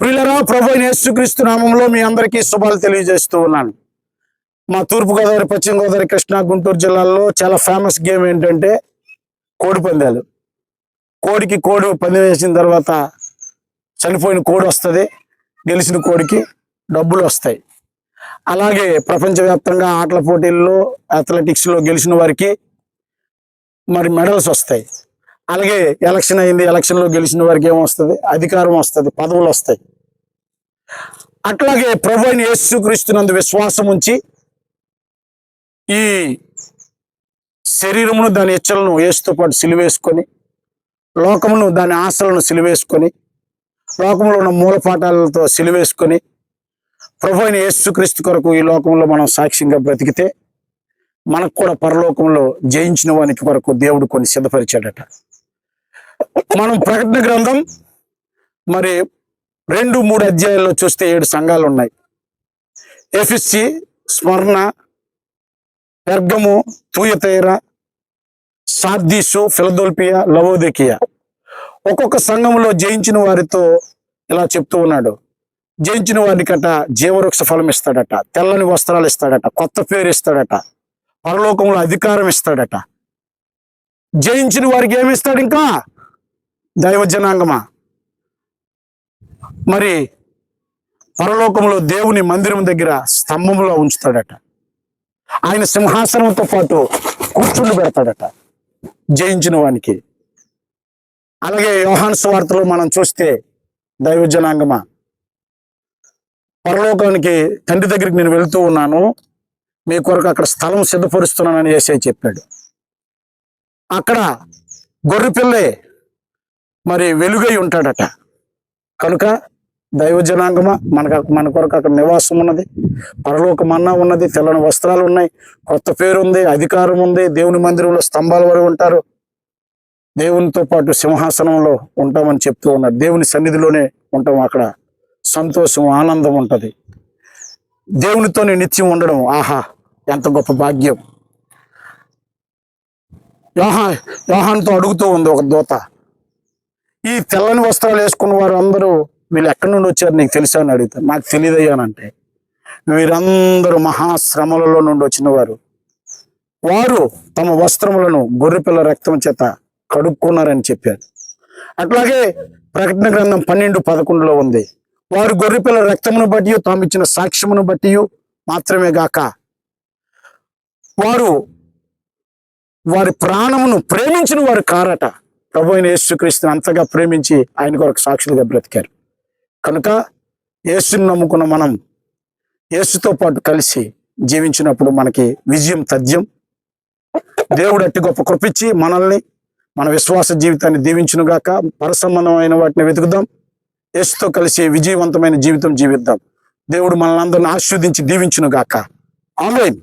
ప్రియులరా ప్రభు అయిన యేసుక్రీస్తు నామంలో మీ అందరికీ శుభాలు తెలియజేస్తూ ఉన్నాను. మా తూర్పుగోదావరి పశ్చిమ గోదావరి కృష్ణా గుంటూరు జిల్లాల్లో చాలా ఫేమస్ గేమ్ ఏంటంటే కోడి పందాలు. కోడికి కోడి పందెం వేసిన తర్వాత చనిపోయిన కోడి వస్తుంది గెలిచిన కోడికి డబ్బులు వస్తాయి. అలాగే ప్రపంచవ్యాప్తంగా ఆటల పోటీల్లో అథ్లెటిక్స్లో గెలిచిన వారికి మరి మెడల్స్ వస్తాయి. అలాగే ఎలక్షన్ అయింది. ఎలక్షన్లో గెలిచిన వారికి ఏమొస్తుంది అధికారం వస్తుంది. పదవులు వస్తాయి. అట్లాగే ప్రభు అయిన యేసుక్రీస్తునందు విశ్వాసం ఉంచి ఈ శరీరమును దాని ఇచ్చలను వేసుతో పాటు సిలివేసుకొని లోకమును దాని ఆశలను సిలివేసుకొని లోకంలో ఉన్న మూలపాఠాలతో సిలివేసుకొని ప్రభు అయిన యేసుక్రీస్తు కొరకు ఈ లోకంలో మనం సాక్ష్యంగా బ్రతికితే మనకు కూడా పరలోకంలో జయించిన వానికి కొరకు దేవుడు కొన్ని సిద్ధపరిచాడట. మనం ప్రకటన గ్రంథం మరి రెండు మూడు అధ్యాయాల్లో చూస్తే ఏడు సంఘాలు ఉన్నాయి. ఎఫిస్సి స్మరణ పెర్గము తూయతైర సార్దీసు ఫిలదోల్పియా లవోదకియ. ఒక్కొక్క సంఘంలో జయించిన వారితో ఇలా చెప్తూ ఉన్నాడు. జయించిన వారికట జీవవృక్ష ఫలం ఇస్తాడట తెల్లని వస్త్రాలు ఇస్తాడట కొత్త పేరు ఇస్తాడట పరలోకంలో అధికారం ఇస్తాడట. జయించిన వారికి ఏమి ఇస్తాడు ఇంకా? దైవ జనాంగమా మరి పరలోకంలో దేవుని మందిరం దగ్గర స్తంభంలో ఉంచుతాడట. ఆయన సింహాసనంతో పాటు కూర్చుండి పెడతాడట జయించిన వానికి. అలాగే యోహాన్ స్వార్థలో మనం చూస్తే దైవ జనాంగమా పరలోకానికి తండ్రి దగ్గరికి నేను వెళ్తూ ఉన్నాను. మీ కొరకు అక్కడ స్థలం సిద్ధపరుస్తున్నానని ఏసై చెప్పాడు. అక్కడ గొర్రెపిల్లే మరి వెలుగై ఉంటాడట. కనుక దైవ జనాంగమ మనకు మన కొరకు అక్కడ నివాసం ఉన్నది. పరలోక మన్నా ఉన్నది తెల్లని వస్త్రాలు ఉన్నాయి కొత్త పేరు ఉంది అధికారం ఉంది దేవుని మందిరంలో స్తంభాల వరకు ఉంటారు. దేవునితో పాటు సింహాసనంలో ఉంటామని చెప్తూ ఉన్నారు. దేవుని సన్నిధిలోనే ఉంటాం అక్కడ. సంతోషం ఆనందం ఉంటుంది. దేవునితోనే నిత్యం ఉండడం ఆహా ఎంత గొప్ప భాగ్యం. యోహా యోహాన్తో అడుగుతూ ఉంది ఒక దూత. ఈ తెల్లని వస్త్రాలు వేసుకున్న వారు అందరూ వీళ్ళు ఎక్కడి నుండి వచ్చారు నీకు తెలుసా అని అడుగుతారు. నాకు తెలియదయ్యానంటే వీరందరూ మహాశ్రమలలో నుండి వచ్చిన వారు. వారు తమ వస్త్రములను గొర్రెపిల్ల రక్తం చేత కడుక్కున్నారని చెప్పారు. అట్లాగే ప్రకటన గ్రంథం పన్నెండు పదకొండులో ఉంది. వారు గొర్రెపిల్ల రక్తమును బట్టి తాము ఇచ్చిన సాక్ష్యమును బట్టి మాత్రమే గాక వారు వారి ప్రాణమును ప్రేమించిన వారు కారట. ప్రభు అయిన యేసుక్రీస్తుని అంతగా ప్రేమించి ఆయన కొరకు సాక్షులుగా బ్రతికారు. కనుక యేసుని నమ్ముకున్న మనం యేసుతో పాటు కలిసి జీవించినప్పుడు మనకి విజయం తథ్యం. దేవుడు అట్టి గొప్ప కృపించి మనల్ని మన విశ్వాస జీవితాన్ని దీవించునుగాక పరసంబంధమైన వాటిని వెతుకుదాం. యేసుతో కలిసి విజయవంతమైన జీవితం జీవిద్దాం. దేవుడు మనల్ని అందరిని ఆస్వాదించి దీవించునుగాక ఆన్లైన్